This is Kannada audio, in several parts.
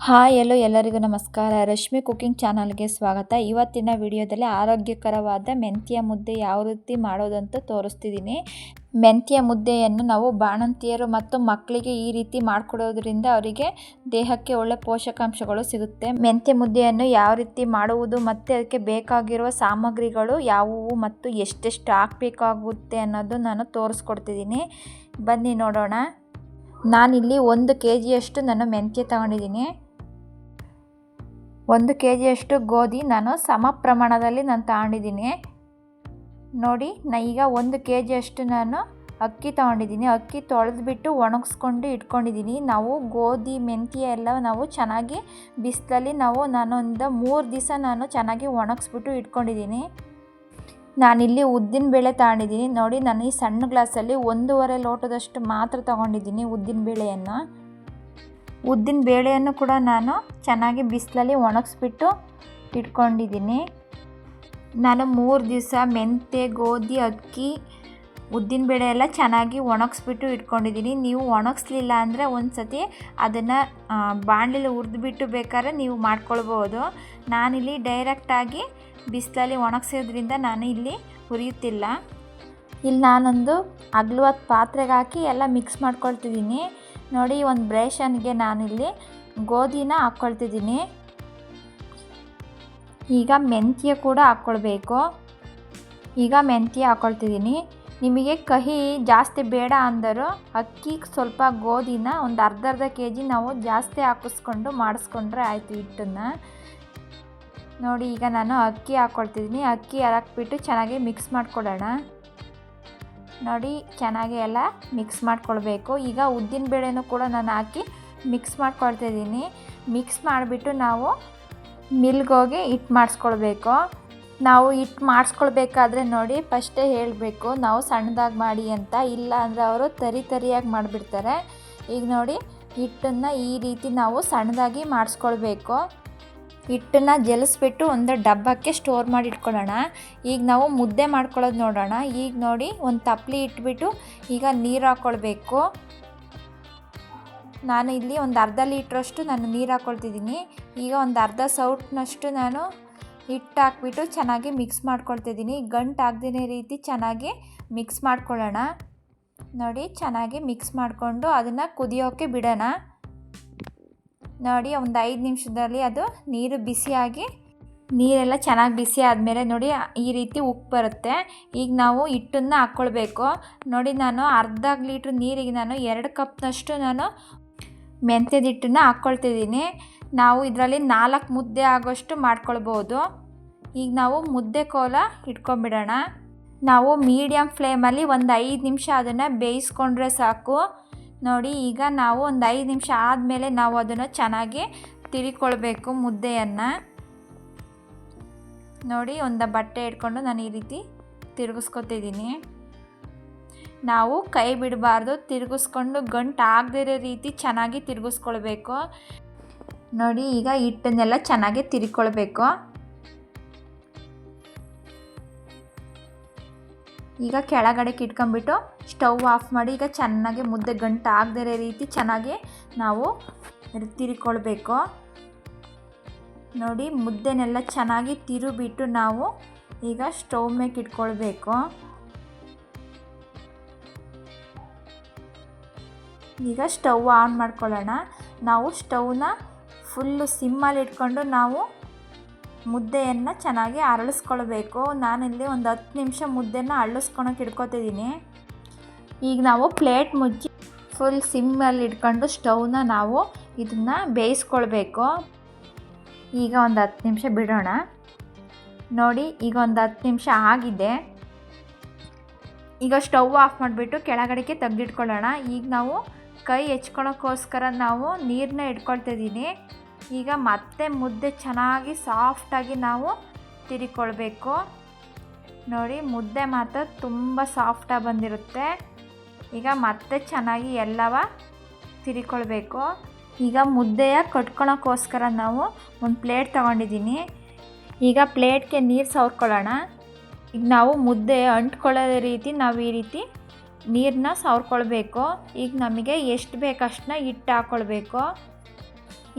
ಹಾಯ್, ಎಲ್ಲೋ ಎಲ್ಲರಿಗೂ ನಮಸ್ಕಾರ. ರಶ್ಮಿ ಕುಕಿಂಗ್ ಚಾನಲ್ಗೆ ಸ್ವಾಗತ. ಇವತ್ತಿನ ವಿಡಿಯೋದಲ್ಲಿ ಆರೋಗ್ಯಕರವಾದ ಮೆಂತ್ಯ ಮುದ್ದೆ ಯಾವ ರೀತಿ ಮಾಡೋದಂತ ತೋರಿಸ್ತಿದ್ದೀನಿ. ಮೆಂತ್ಯ ಮುದ್ದೆಯನ್ನು ನಾವು ಬಾಣಂತಿಯರು ಮತ್ತು ಮಕ್ಕಳಿಗೆ ಈ ರೀತಿ ಮಾಡಿಕೊಡೋದ್ರಿಂದ ಅವರಿಗೆ ದೇಹಕ್ಕೆ ಒಳ್ಳೆ ಪೋಷಕಾಂಶಗಳು ಸಿಗುತ್ತೆ. ಮೆಂತ್ಯ ಮುದ್ದೆಯನ್ನು ಯಾವ ರೀತಿ ಮಾಡುವುದು ಮತ್ತು ಅದಕ್ಕೆ ಬೇಕಾಗಿರುವ ಸಾಮಗ್ರಿಗಳು ಯಾವುವು ಮತ್ತು ಎಷ್ಟೆಷ್ಟು ಹಾಕಬೇಕಾಗುತ್ತೆ ಅನ್ನೋದು ನಾನು ತೋರಿಸ್ಕೊಡ್ತಿದ್ದೀನಿ. ಬನ್ನಿ ನೋಡೋಣ. ನಾನಿಲ್ಲಿ ಒಂದು ಕೆ ಜಿಯಷ್ಟು ನಾನು ಮೆಂತ್ಯ ತಗೊಂಡಿದ್ದೀನಿ. ಒಂದು ಕೆ ಜಿಯಷ್ಟು ಗೋಧಿ ನಾನು ಸಮ ಪ್ರಮಾಣದಲ್ಲಿ ನಾನು ತಗೊಂಡಿದ್ದೀನಿ. ನೋಡಿ, ನಾ ಈಗ ಒಂದು ಕೆ ಜಿಯಷ್ಟು ನಾನು ಅಕ್ಕಿ ತೊಗೊಂಡಿದ್ದೀನಿ. ಅಕ್ಕಿ ತೊಳೆದ್ಬಿಟ್ಟು ಒಣಗಿಸ್ಕೊಂಡು ಇಟ್ಕೊಂಡಿದ್ದೀನಿ. ನಾವು ಗೋಧಿ, ಮೆಂತ್ಯ ಎಲ್ಲ ನಾವು ಚೆನ್ನಾಗಿ ಬಿಸಿಲಲ್ಲಿ ನಾವು ನಾನೊಂದು ಮೂರು ದಿವಸ ನಾನು ಚೆನ್ನಾಗಿ ಒಣಗಿಸ್ಬಿಟ್ಟು ಇಟ್ಕೊಂಡಿದ್ದೀನಿ. ನಾನಿಲ್ಲಿ ಉದ್ದಿನ ಬೇಳೆ ತಗೊಂಡಿದ್ದೀನಿ. ನೋಡಿ, ನಾನು ಈ ಸಣ್ಣ ಗ್ಲಾಸಲ್ಲಿ ಒಂದೂವರೆ ಲೋಟದಷ್ಟು ಮಾತ್ರ ತೊಗೊಂಡಿದ್ದೀನಿ ಉದ್ದಿನ ಬೇಳೆಯನ್ನು. ಉದ್ದಿನ ಬೇಳೆಯನ್ನು ಕೂಡ ನಾನು ಚೆನ್ನಾಗಿ ಬಿಸಿಲಲ್ಲಿ ಒಣಗಿಸ್ಬಿಟ್ಟು ಇಟ್ಕೊಂಡಿದ್ದೀನಿ. ನಾನು ಮೂರು ದಿವಸ ಮೆಂತೆ ಗೋಧಿ, ಅಕ್ಕಿ, ಉದ್ದಿನ ಬೇಳೆ ಎಲ್ಲ ಚೆನ್ನಾಗಿ ಒಣಗಿಸ್ಬಿಟ್ಟು ಇಟ್ಕೊಂಡಿದ್ದೀನಿ. ನೀವು ಒಣಗಿಸ್ಲಿಲ್ಲ ಅಂದರೆ ಒಂದು ಸತಿ ಅದನ್ನು ಬಾಣಲಿಲಿ ಹುರಿದ್ಬಿಟ್ಟು ಬೇಕಾದ್ರೆ ನೀವು ಮಾಡ್ಕೊಳ್ಬೋದು. ನಾನಿಲ್ಲಿ ಡೈರೆಕ್ಟಾಗಿ ಬಿಸಿಲಲ್ಲಿ ಒಣಗಿಸೋದ್ರಿಂದ ನಾನು ಇಲ್ಲಿ ಹುರಿಯುತ್ತಿಲ್ಲ. ಇಲ್ಲಿ ನಾನೊಂದು ಅಗಲವಾದ ಪಾತ್ರೆಗೆ ಹಾಕಿ ಎಲ್ಲ ಮಿಕ್ಸ್ ಮಾಡ್ಕೊಳ್ತಿದ್ದೀನಿ. ನೋಡಿ, ಒಂದು ಬ್ರೇಷನ್ಗೆ ನಾನಿಲ್ಲಿ ಗೋಧಿನ ಹಾಕ್ಕೊಳ್ತಿದ್ದೀನಿ ಈಗ ಮೆಂತ್ಯ ಕೂಡ ಹಾಕ್ಕೊಳ್ಬೇಕು ಈಗ ಮೆಂತ್ಯ ಹಾಕ್ಕೊಳ್ತಿದ್ದೀನಿ ನಿಮಗೆ ಕಹಿ ಜಾಸ್ತಿ ಬೇಡ ಅಂದರೂ ಅಕ್ಕಿಗೆ ಸ್ವಲ್ಪ ಗೋಧಿನ ಒಂದು ಅರ್ಧ ಅರ್ಧ ಕೆ ಜಿ ನಾವು ಜಾಸ್ತಿ ಹಾಕಿಸ್ಕೊಂಡು ಮಾಡಿಸ್ಕೊಂಡ್ರೆ ಆಯಿತು ಹಿಟ್ಟನ್ನು. ನೋಡಿ, ಈಗ ನಾನು ಅಕ್ಕಿ ಹಾಕ್ಕೊಳ್ತಿದ್ದೀನಿ ಅಕ್ಕಿ ಹಾಕ್ಬಿಟ್ಟು ಚೆನ್ನಾಗಿ ಮಿಕ್ಸ್ ಮಾಡ್ಕೊಳ್ಳೋಣ ನೋಡಿ, ಚೆನ್ನಾಗಿ ಎಲ್ಲ ಮಿಕ್ಸ್ ಮಾಡ್ಕೊಳ್ಬೇಕು. ಈಗ ಉದ್ದಿನ ಬೇಳೆನೂ ಕೂಡ ನಾನು ಹಾಕಿ ಮಿಕ್ಸ್ ಮಾಡ್ಕೊಳ್ತಿದ್ದೀನಿ ಮಿಕ್ಸ್ ಮಾಡಿಬಿಟ್ಟು ನಾವು ಮಿಲ್ಗೋಗಿ ಹಿಟ್ಟು ಮಾಡಿಸ್ಕೊಳ್ಬೇಕು. ನಾವು ಹಿಟ್ಟು ಮಾಡಿಸ್ಕೊಳ್ಬೇಕಾದ್ರೆ ನೋಡಿ, ಫಸ್ಟೇ ಹೇಳಬೇಕು, ನಾವು ಸಣ್ಣದಾಗಿ ಮಾಡಿ ಅಂತ. ಇಲ್ಲ ಅಂದರೆ ಅವರು ತರಿ ತರಿಯಾಗಿ ಮಾಡಿಬಿಡ್ತಾರೆ. ಈಗ ನೋಡಿ, ಹಿಟ್ಟನ್ನು ಈ ರೀತಿ ನಾವು ಸಣ್ಣದಾಗಿ ಮಾಡಿಸ್ಕೊಳ್ಬೇಕು. ಹಿಟ್ಟನ್ನು ಜಲಿಸ್ಬಿಟ್ಟು ಒಂದು ಡಬ್ಬಕ್ಕೆ ಸ್ಟೋರ್ ಮಾಡಿ ಇಟ್ಕೊಳ್ಳೋಣ. ಈಗ ನಾವು ಮುದ್ದೆ ಮಾಡ್ಕೊಳ್ಳೋದು ನೋಡೋಣ. ಈಗ ನೋಡಿ ಒಂದು ತಪ್ಪಲಿ ಇಟ್ಬಿಟ್ಟು ಈಗ ನೀರು ಹಾಕ್ಕೊಳ್ಬೇಕು ನಾನು ಇಲ್ಲಿ ಒಂದು ಅರ್ಧ ಲೀಟ್ರಷ್ಟು ನಾನು ನೀರು ಹಾಕ್ಕೊಳ್ತಿದ್ದೀನಿ ಈಗ ಒಂದು ಅರ್ಧ ಸೌಟ್ನಷ್ಟು ನಾನು ಹಿಟ್ಟು ಹಾಕ್ಬಿಟ್ಟು ಚೆನ್ನಾಗಿ ಮಿಕ್ಸ್ ಮಾಡ್ಕೊಳ್ತಿದ್ದೀನಿ. ಗಂಟು ಆಗದೇ ರೀತಿ ಚೆನ್ನಾಗಿ ಮಿಕ್ಸ್ ಮಾಡ್ಕೊಳ್ಳೋಣ. ನೋಡಿ, ಚೆನ್ನಾಗಿ ಮಿಕ್ಸ್ ಮಾಡಿಕೊಂಡು ಅದನ್ನು ಕುದಿಯೋಕ್ಕೆ ಬಿಡೋಣ. ನೋಡಿ, ಒಂದು ಐದು ನಿಮಿಷದಲ್ಲಿ ಅದು ನೀರು ಬಿಸಿಯಾಗಿ, ನೀರೆಲ್ಲ ಚೆನ್ನಾಗಿ ಬಿಸಿ ಆದಮೇಲೆ ನೋಡಿ, ಈ ರೀತಿ ಉಪ್ಪು ಬರುತ್ತೆ. ಈಗ ನಾವು ಹಿಟ್ಟನ್ನ ಹಾಕ್ಕೊಳ್ಬೇಕು ನೋಡಿ, ನಾನು ಅರ್ಧ ಲೀಟ್ರ್ ನೀರಿಗೆ ನಾನು ಎರಡು ಕಪ್ನಷ್ಟು ನಾನು ಮೆಂತ್ಯದ ಹಿಟ್ಟನ್ನು ಹಾಕ್ಕೊಳ್ತಿದ್ದೀನಿ ನಾವು ಇದರಲ್ಲಿ ನಾಲ್ಕು ಮುದ್ದೆ ಆಗೋಷ್ಟು ಮಾಡ್ಕೊಳ್ಬೋದು. ಈಗ ನಾವು ಮುದ್ದೆ ಕೋಲ ಇಟ್ಕೊಂಬಿಡೋಣ ನಾವು ಮೀಡಿಯಮ್ ಫ್ಲೇಮಲ್ಲಿ ಒಂದು ಐದು ನಿಮಿಷ ಅದನ್ನು ಬೇಯಿಸ್ಕೊಂಡ್ರೆ ಸಾಕು. ನೋಡಿ, ಈಗ ನಾವು ಒಂದು ಐದು ನಿಮಿಷ ಆದಮೇಲೆ ನಾವು ಅದನ್ನು ಚೆನ್ನಾಗಿ ತಿಳ್ಕೊಳ್ಬೇಕು ಮುದ್ದೆಯನ್ನು. ನೋಡಿ, ಒಂದು ಬಟ್ಟೆ ಇಟ್ಕೊಂಡು ನಾನು ಈ ರೀತಿ ತಿರುಗಿಸ್ಕೊತಿದ್ದೀನಿ. ನಾವು ಕೈ ಬಿಡಬಾರ್ದು, ತಿರುಗಿಸ್ಕೊಂಡು ಗಂಟು ಆಗದಿರೋ ರೀತಿ ಚೆನ್ನಾಗಿ ತಿರುಗಿಸ್ಕೊಳ್ಬೇಕು. ನೋಡಿ, ಈಗ ಹಿಟ್ಟನ್ನೆಲ್ಲ ಚೆನ್ನಾಗಿ ತಿರ್ಕೊಳ್ಬೇಕು. ಈಗ ಕೆಳಗಡೆ ಇಟ್ಕೊಂಬಿಟ್ಟು ಸ್ಟವ್ ಆಫ್ ಮಾಡಿ ಈಗ ಚೆನ್ನಾಗಿ ಮುದ್ದೆ ಗಂಟು ಆಗದಿರೋ ರೀತಿ ಚೆನ್ನಾಗಿ ನಾವು ತಿರ್ಕೊಳ್ಬೇಕು. ನೋಡಿ, ಮುದ್ದೆನೆಲ್ಲ ಚೆನ್ನಾಗಿ ತಿರುಬಿಟ್ಟು ನಾವು ಈಗ ಸ್ಟವ್ ಮೇಲೆ ಇಟ್ಕೊಳ್ಬೇಕು ಈಗ ಸ್ಟವ್ ಆನ್ ಮಾಡ್ಕೊಳ್ಳೋಣ. ನಾವು ಸ್ಟವ್ನ ಫುಲ್ಲು ಸಿಮ್ಮಲ್ಲಿ ಇಟ್ಕೊಂಡು ನಾವು ಮುದ್ದೆಯನ್ನು ಚೆನ್ನಾಗಿ ಅರಳಿಸ್ಕೊಳ್ಬೇಕು. ನಾನಿಲ್ಲಿ ಒಂದು ಹತ್ತು ನಿಮಿಷ ಮುದ್ದೆನ ಅರಳಿಸ್ಕೊಳಕ್ಕೆ ಇಟ್ಕೊತಿದ್ದೀನಿ ಈಗ ನಾವು ಪ್ಲೇಟ್ ಮುಚ್ಚಿ ಫುಲ್ ಸಿಮ್ಮಲ್ಲಿ ಇಟ್ಕೊಂಡು ಸ್ಟವ್ನ ನಾವು ಇದನ್ನು ಬೇಯಿಸ್ಕೊಳ್ಬೇಕು. ಈಗ ಒಂದು ಹತ್ತು ನಿಮಿಷ ಬಿಡೋಣ. ನೋಡಿ, ಈಗ ಒಂದು ಹತ್ತು ನಿಮಿಷ ಆಗಿದೆ. ಈಗ ಸ್ಟವ್ ಆಫ್ ಮಾಡಿಬಿಟ್ಟು ಕೆಳಗಡೆಗೆ ತೆಗೆದಿಟ್ಕೊಳ್ಳೋಣ. ಈಗ ನಾವು ಕೈ ಹೆಚ್ಕೊಳೋಕ್ಕೋಸ್ಕರ ನಾವು ನೀರನ್ನ ಇಟ್ಕೊಳ್ತಿದ್ದೀನಿ ಈಗ ಮತ್ತೆ ಮುದ್ದೆ ಚೆನ್ನಾಗಿ ಸಾಫ್ಟಾಗಿ ನಾವು ತಿರಿಕೊಳ್ಬೇಕು. ನೋಡಿ, ಮುದ್ದೆ ಮಾತ್ರ ತುಂಬ ಸಾಫ್ಟಾಗಿ ಬಂದಿರುತ್ತೆ. ಈಗ ಮತ್ತೆ ಚೆನ್ನಾಗಿ ಎಲ್ಲವ ತಿರಿಕೊಳ್ಬೇಕು. ಈಗ ಮುದ್ದೆಯ ಕಟ್ಕೊಳೋಕ್ಕೋಸ್ಕರ ನಾವು ಒಂದು ಪ್ಲೇಟ್ ತಗೊಂಡಿದ್ದೀನಿ ಈಗ ಪ್ಲೇಟ್ಗೆ ನೀರು ಸವರ್ಕೊಳ್ಳೋಣ. ಈಗ ನಾವು ಮುದ್ದೆ ಅಂಟ್ಕೊಳ್ಳೋ ರೀತಿ ನಾವು ಈ ರೀತಿ ನೀರನ್ನ ಸವ್ರ್ಕೊಳ್ಬೇಕು. ಈಗ ನಮಗೆ ಎಷ್ಟು ಬೇಕಷ್ಟನ್ನ ಹಿಟ್ಟು ಹಾಕ್ಕೊಳ್ಬೇಕು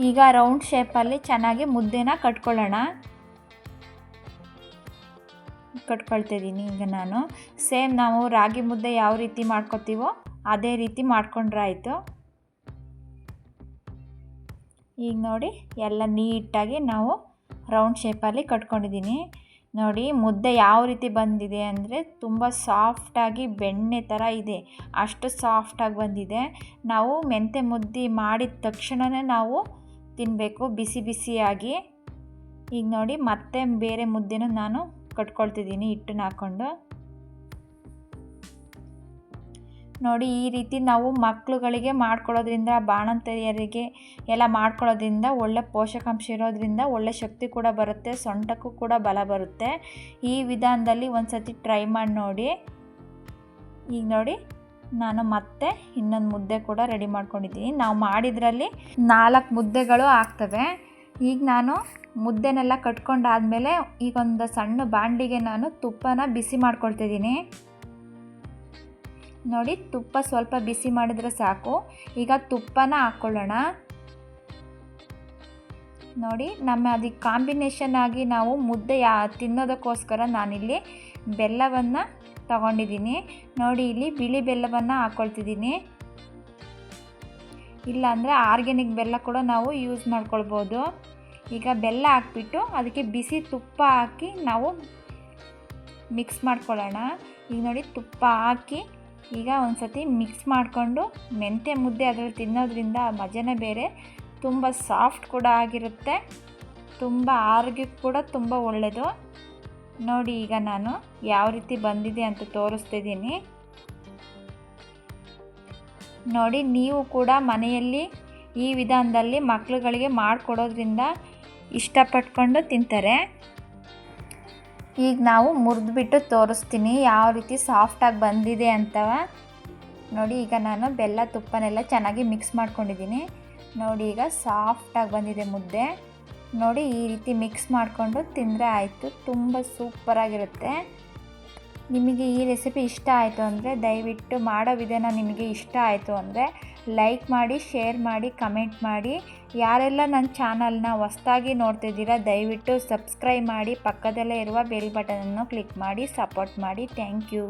ಈಗ ರೌಂಡ್ ಶೇಪಲ್ಲಿ ಚೆನ್ನಾಗಿ ಮುದ್ದೆನ ಕಟ್ಕೊಳ್ಳೋಣ. ಕಟ್ಕೊಳ್ತಿದ್ದೀನಿ ಈಗ ನಾನು. ಸೇಮ್ ನಾವು ರಾಗಿ ಮುದ್ದೆ ಯಾವ ರೀತಿ ಮಾಡ್ಕೊತೀವೋ ಅದೇ ರೀತಿ ಮಾಡ್ಕೊಂಡ್ರಾಯಿತು. ಈಗ ನೋಡಿ ಎಲ್ಲ ನೀಟಾಗಿ ನಾವು ರೌಂಡ್ ಶೇಪಲ್ಲಿ ಕಟ್ಕೊಂಡಿದ್ದೀನಿ. ನೋಡಿ ಮುದ್ದೆ ಯಾವ ರೀತಿ ಬಂದಿದೆ ಅಂದರೆ ತುಂಬ ಸಾಫ್ಟಾಗಿ ಬೆಣ್ಣೆ ಥರ ಇದೆ. ಅಷ್ಟು ಸಾಫ್ಟಾಗಿ ಬಂದಿದೆ. ನಾವು ಮೆಂತೆ ಮುದ್ದೆ ಮಾಡಿದ ತಕ್ಷಣವೇ ನಾವು ತಿನ್ನಬೇಕು ಬಿಸಿ ಬಿಸಿಯಾಗಿ. ಈಗ ನೋಡಿ ಮತ್ತೆ ಬೇರೆ ಮುದ್ದೆನೂ ನಾನು ಕಟ್ಕೊಳ್ತಿದ್ದೀನಿ ಹಿಟ್ಟನ್ನ ಹಾಕ್ಕೊಂಡು ನೋಡಿ ಈ ರೀತಿ ನಾವು ಮಕ್ಕಳುಗಳಿಗೆ ಮಾಡ್ಕೊಳ್ಳೋದ್ರಿಂದ ಬಾಣಂತರಿಯರಿಗೆ ಎಲ್ಲ ಮಾಡ್ಕೊಳ್ಳೋದ್ರಿಂದ ಒಳ್ಳೆ ಪೋಷಕಾಂಶ ಇರೋದ್ರಿಂದ ಒಳ್ಳೆ ಶಕ್ತಿ ಕೂಡ ಬರುತ್ತೆ, ಸೊಂಟಕ್ಕೂ ಕೂಡ ಬಲ ಬರುತ್ತೆ. ಈ ವಿಧಾನದಲ್ಲಿ ಒಂದು ಸತಿ ಟ್ರೈ ಮಾಡಿ ನೋಡಿ. ಈಗ ನೋಡಿ. ನಾನು ಮತ್ತೆ ಇನ್ನೊಂದು ಮುದ್ದೆ ಕೂಡ ರೆಡಿ ಮಾಡ್ಕೊಂಡಿದ್ದೀನಿ. ನಾವು ಮಾಡಿದ್ರಲ್ಲಿ ನಾಲ್ಕು ಮುದ್ದೆಗಳು ಆಗ್ತವೆ. ಈಗ ನಾನು ಮುದ್ದೆನೆಲ್ಲ ಕಟ್ಕೊಂಡಾದಮೇಲೆ ಈಗ ಒಂದು ಸಣ್ಣ ಬಾಂಡಿಗೆ ನಾನು ತುಪ್ಪನ ಬಿಸಿ ಮಾಡ್ಕೊಳ್ತಿದ್ದೀನಿ. ನೋಡಿ, ತುಪ್ಪ ಸ್ವಲ್ಪ ಬಿಸಿ ಮಾಡಿದರೆ ಸಾಕು. ಈಗ ತುಪ್ಪನ ಹಾಕ್ಕೊಳ್ಳೋಣ ನೋಡಿ, ನಮ್ಮ ಅದಕ್ಕೆ ಕಾಂಬಿನೇಷನ್ ಆಗಿ ನಾವು ಮುದ್ದೆ ಯಾ ತಿನ್ನೋದಕ್ಕೋಸ್ಕರ ನಾನಿಲ್ಲಿ ಬೆಲ್ಲವನ್ನು ತಗೊಂಡಿದ್ದೀನಿ. ನೋಡಿ, ಇಲ್ಲಿ ಬಿಳಿ ಬೆಲ್ಲವನ್ನು ಹಾಕ್ಕೊಳ್ತಿದ್ದೀನಿ ಇಲ್ಲಾಂದರೆ ಆರ್ಗ್ಯಾನಿಕ್ ಬೆಲ್ಲ ಕೂಡ ನಾವು ಯೂಸ್ ಮಾಡ್ಕೊಳ್ಬೋದು. ಈಗ ಬೆಲ್ಲ ಹಾಕ್ಬಿಟ್ಟು ಅದಕ್ಕೆ ಬಿಸಿ ತುಪ್ಪ ಹಾಕಿ ನಾವು ಮಿಕ್ಸ್ ಮಾಡ್ಕೊಳ್ಳೋಣ. ಈಗ ನೋಡಿ, ತುಪ್ಪ ಹಾಕಿ ಈಗ ಒಂದು ಸತಿ ಮಿಕ್ಸ್ ಮಾಡಿಕೊಂಡು ಮೆಂತ್ಯ ಮುದ್ದೆ ಅದರಲ್ಲಿ ತಿನ್ನೋದ್ರಿಂದ ಮಜನೇ ಬೇರೆ. ತುಂಬ ಸಾಫ್ಟ್ ಕೂಡ ಆಗಿರುತ್ತೆ. ತುಂಬ ಆರೋಗ್ಯಕ್ಕೆ ಕೂಡ ತುಂಬ ಒಳ್ಳೆಯದು ನೋಡಿ, ಈಗ ನಾನು ಯಾವ ರೀತಿ ಬಂದಿದೆ ಅಂತ ತೋರಿಸ್ತಿದ್ದೀನಿ. ನೋಡಿ, ನೀವು ಕೂಡ ಮನೆಯಲ್ಲಿ ಈ ವಿಧಾನದಲ್ಲಿ ಮಕ್ಕಳುಗಳಿಗೆ ಮಾಡಿಕೊಡೋದ್ರಿಂದ ಇಷ್ಟಪಟ್ಕೊಂಡು ತಿಂತಾರೆ. ಈಗ ನಾವು ಮುರಿದ್ಬಿಟ್ಟು ತೋರಿಸ್ತೀನಿ ಯಾವ ರೀತಿ ಸಾಫ್ಟಾಗಿ ಬಂದಿದೆ ಅಂತವ. ನೋಡಿ, ಈಗ ನಾನು ಬೆಲ್ಲ ತುಪ್ಪನೆಲ್ಲ ಚೆನ್ನಾಗಿ ಮಿಕ್ಸ್ ಮಾಡ್ಕೊಂಡಿದ್ದೀನಿ. ನೋಡಿ, ಈಗ ಸಾಫ್ಟಾಗಿ ಬಂದಿದೆ ಮುದ್ದೆ. ನೋಡಿ ಈ ರೀತಿ ಮಿಕ್ಸ್ ಮಾಡಿಕೊಂಡು ತಿಂದರೆ ಆಯಿತು, ತುಂಬ ಸೂಪರಾಗಿರುತ್ತೆ ನಿಮಗೆ ಈ ರೆಸಿಪಿ ಇಷ್ಟ ಆಯಿತು ಅಂದರೆ ದಯವಿಟ್ಟು ಮಾಡೋ ವಿಧಾನ ನಿಮಗೆ ಇಷ್ಟ ಆಯಿತು ಅಂದರೆ ಲೈಕ್ ಮಾಡಿ ಶೇರ್ ಮಾಡಿ ಕಮೆಂಟ್ ಮಾಡಿ. ಯಾರೆಲ್ಲ ನನ್ನ ಚಾನಲ್ನ ಹೊಸ್ದಾಗಿ ನೋಡ್ತಿದ್ದೀರಾ, ದಯವಿಟ್ಟು ಸಬ್ಸ್ಕ್ರೈಬ್ ಮಾಡಿ, ಪಕ್ಕದಲ್ಲೇ ಇರುವ ಬೆಲ್ ಬಟನನ್ನು ಕ್ಲಿಕ್ ಮಾಡಿ ಸಪೋರ್ಟ್ ಮಾಡಿ. Thank you